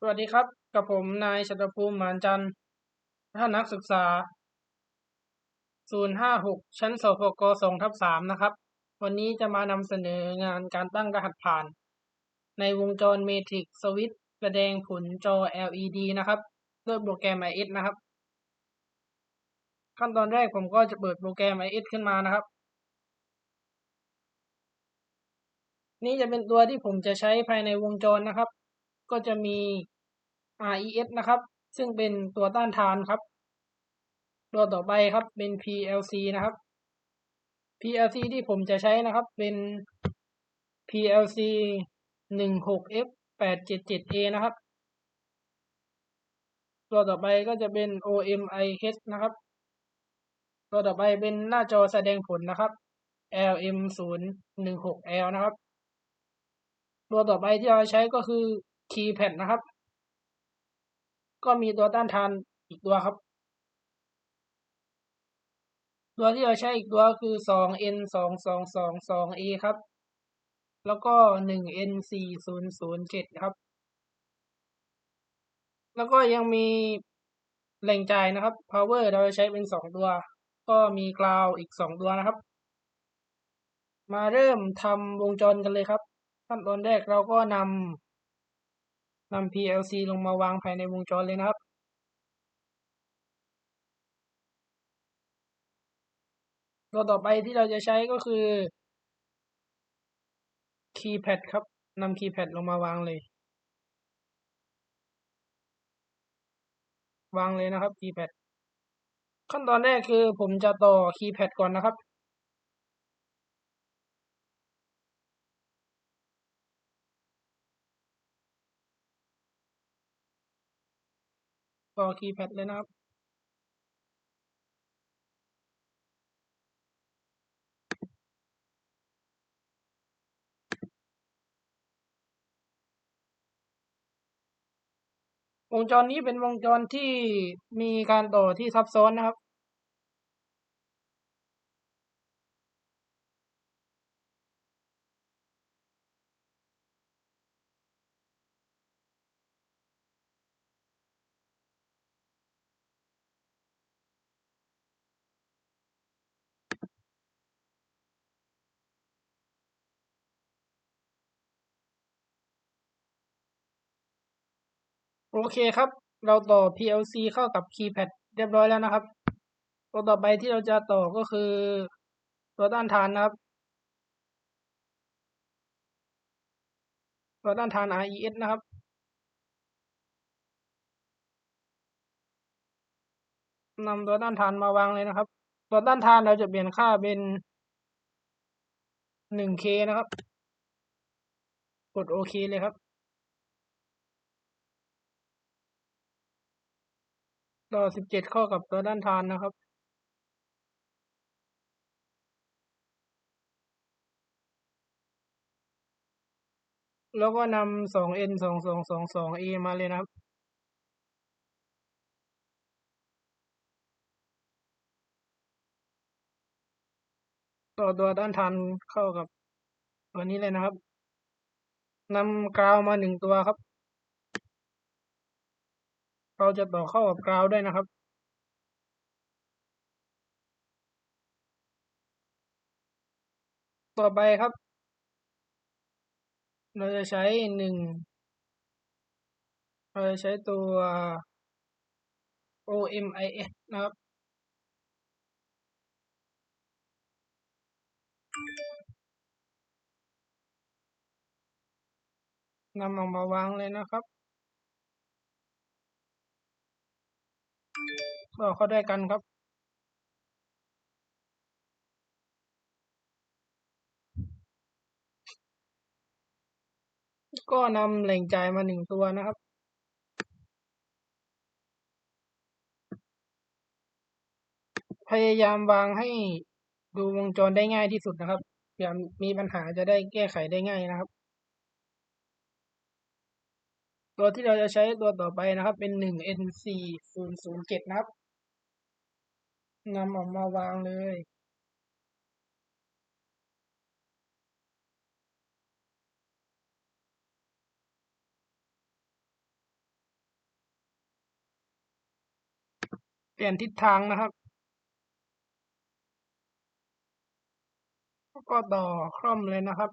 สวัสดีครับ กับผมนายชัตภูมิหมานจันทร์ท่านนักศึกษา 056 ชั้นสพก2ทับ3นะครับ วันนี้จะมานำเสนองานการตั้งรหัสผ่าน ในวงจรเมทริกสวิตแสดงผลจอ LED นะครับด้วยโปรแกรม IS นะครับ ขั้นตอนแรกผมก็จะเปิดโปรแกรม IS ขึ้นมานะครับ นี่จะเป็นตัวที่ผมจะใช้ภายในวงจรนะครับ ก็จะมี RES นะครับ ซึ่งเป็นตัวต้านทานครับ ตัวต่อไปครับเป็น PLC นะครับ PLC ที่ผมจะใช้นะครับเป็น PLC 16F 877A นะครับ ตัวต่อไปก็จะเป็น OMIH นะครับ ตัวต่อไปเป็นหน้าจอแสดงผลนะครับ LM 0 1 6 L นะครับ ตัวต่อไปที่เราใช้ก็คือ Keypad นะครับ ก็มีตัวต้านทานอีกตัวครับ ตัวที่เราใช้อีกตัวคือ 2N 2 2 2 2A ครับ แล้วก็ 1N 4 0 0 7 ครับ แล้วก็ยังมีแหล่งจ่ายนะครับ power เราจะใช้เป็นสองตัว ก็มีกราวอีกสองตัวนะครับ มาเริ่มทำวงจรกันเลยครับขั้นตอนแรกเราก็นำ นำ PLC ลงมาวางภายในวงจรเลยนะครับตัวต่อไปที่เราจะใช้ก็คือ keypad ครับนำ keypad ลงมาวางเลย วางเลยนะครับ keypad ขั้นตอนแรกคือผมจะต่อ keypad ก่อนนะครับ ต่อคีย์แพดเลยนะครับวงจรนี้เป็นวงจรที่มีการต่อที่ซับซ้อนนะครับ โอเคครับ เราต่อ PLC เข้ากับ keypad เรียบร้อยแล้วนะครับ ตัวต่อไปที่เราจะต่อก็คือตัวต้านทานนะครับ ตัวต้านทาน RES นะครับ นำตัวต้านทานมาวางเลยนะครับ ตัวต้านทานเราจะเปลี่ยนค่าเป็น 1K นะครับ กดโอเคเลยครับ ต่อ17เจ็ดเข้ากับตัวด้านทานนะครับแล้วก็นำ 2N 2222A มาเลยนะครับ ต่อตัวด้านทานเข้ากับตัวนี้เลยนะครับนำกราวมาหนึ่งตัวครับ เราจะต่อเข้ากับกราวด้วยนะครับต่อไปครับ เราจะใช้หนึ่ง เราจะใช้ตัว OMIS นะครับ นำออกมาวางเลยนะครับ ก็เข้าได้กันครับ ก็นำแหล่งจ่ายมาหนึ่งตัวนะครับพยายามวางให้ดูวงจรได้ง่ายที่สุดนะครับอย่ามีปัญหาจะได้แก้ไขได้ง่ายนะครับ ตัวที่เราจะใช้ตัวต่อไปนะครับ เป็นหนึ่ง NC ศูนย์ศูนย์เจ็ดนะครับ นำออกมาวางเลยเปลี่ยนทิศทางนะครับ ก็ต่อคล่อมเลยนะครับ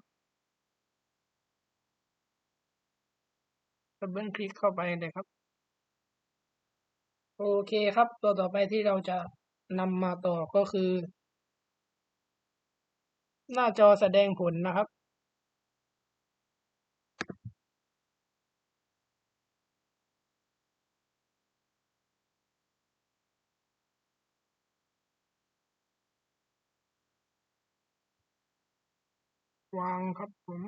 ดับเบิลคลิกเข้าไปเลยครับ โอเคครับ ตัวต่อไปที่เราจะ นำมาต่อก็คือ หน้าจอแสดงผลนะครับ วางครับผม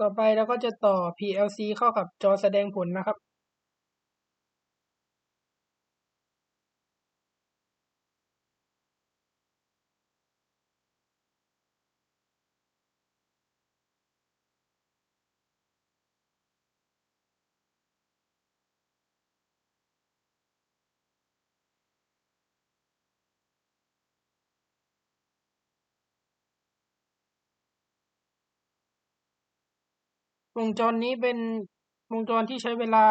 ต่อไปเราก็จะต่อ PLC เข้ากับจอแสดงผลนะครับ วงจรนี้เป็นวงจรที่ใช้เวลา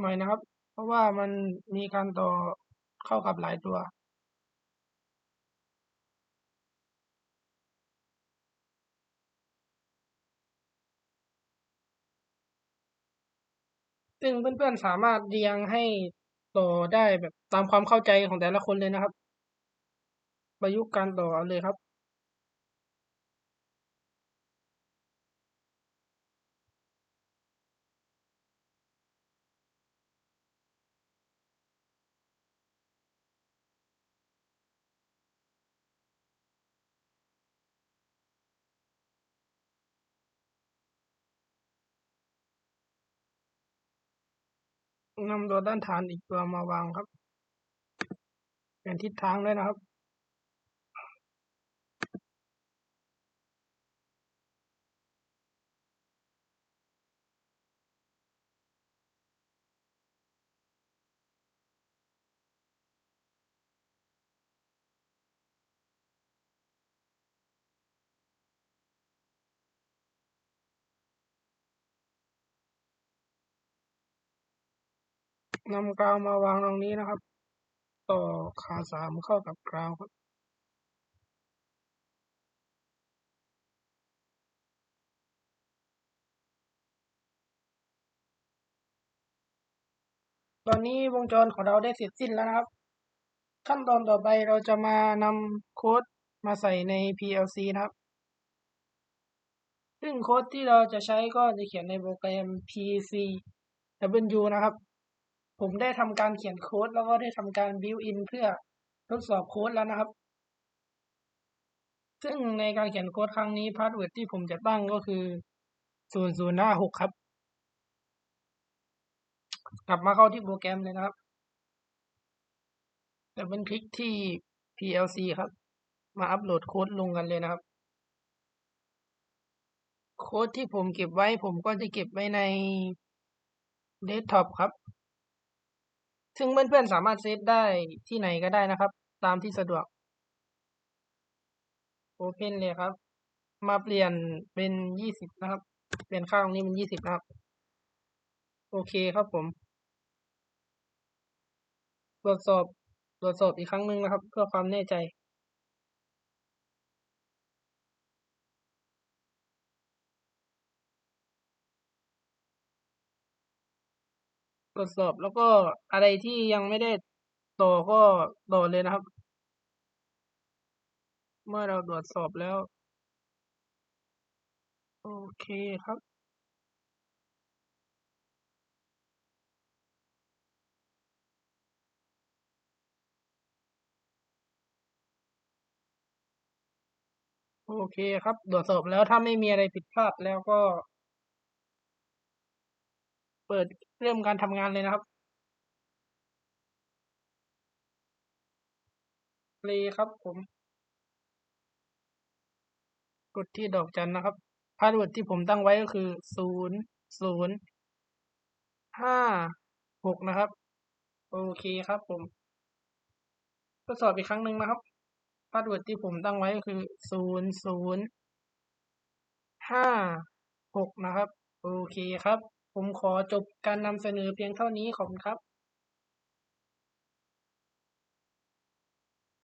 หน่อยนะครับ เพราะว่ามันมีการต่อเข้ากับหลายตัวซึ่งเพื่อนๆสามารถเรียงให้ต่อได้แบบตามความเข้าใจของแต่ละคนเลยนะครับ ประยุกต์การต่อเอาเลยครับ นำตัวด้านฐานอีกตัวมาวางครับ เปลี่ยนทิศทางด้วยนะครับ นำกราวมาวางตรงนี้นะครับ ต่อขาสามเข้ากับกราวครับตอนนี้วงจรของเราได้เสร็จสิ้นแล้วนะครับ ขั้นตอนต่อไปเราจะมานำโค้ดมาใส่ใน PLC นะครับ ซึ่งโค้ดที่เราจะใช้ก็จะเขียนในโปรแกรม PCW นะครับ ผมได้ทำการเขียนโค้ดแล้วก็ได้ทำการ build in เพื่อทดสอบโค้ดแล้วนะครับ ซึ่งในการเขียนโค้ดครั้งนี้พาสเวิร์ดที่ผมจะตั้งก็คือ 0056 ครับ กลับมาเข้าที่โปรแกรมเลยนะครับแต่เป็นคลิกที่ PLC ครับ มาอัปโหลดโค้ดลงกันเลยนะครับ โค้ดที่ผมเก็บไว้ผมก็จะเก็บไว้ในเดสก์ท็อปครับ ซึ่งเพื่อนๆสามารถเซฟได้ที่ไหนก็ได้นะครับ ตามที่สะดวก Open เลยครับ มาเปลี่ยนเป็นยี่สิบนะครับ เปลี่ยนค่าตรงนี้เป็นยี่สิบนะครับ โอเคครับผม ตรวจสอบตรวจสอบอีกครั้งหนึ่งนะครับ เพื่อความแน่ใจ ตรวจสอบ แล้วก็อะไรที่ยังไม่ได้ต่อก็ต่อเลยนะครับ เมื่อเราตรวจสอบแล้ว โอเคครับโอเคครับตรวจสอบแล้วถ้าไม่มีอะไรผิดพลาดแล้วก็ ปิดเริ่มการทำงานเลยนะครับเลยครับผม กดที่ดอกจันนะครับพาสเวิร์ดที่ผมตั้งไว้ก็คือศูนย์ศูนย์ห้าหกนะครับ โอเคครับผมทดสอบอีกครั้งหนึ่งนะครับพาสเวิร์ดที่ผมตั้งไว้ก็คือศูนย์ศูนย์ห้าหกนะครับ โอเคครับ ผมขอจบการนำเสนอเพียงเท่านี้ ขอบคุณครับ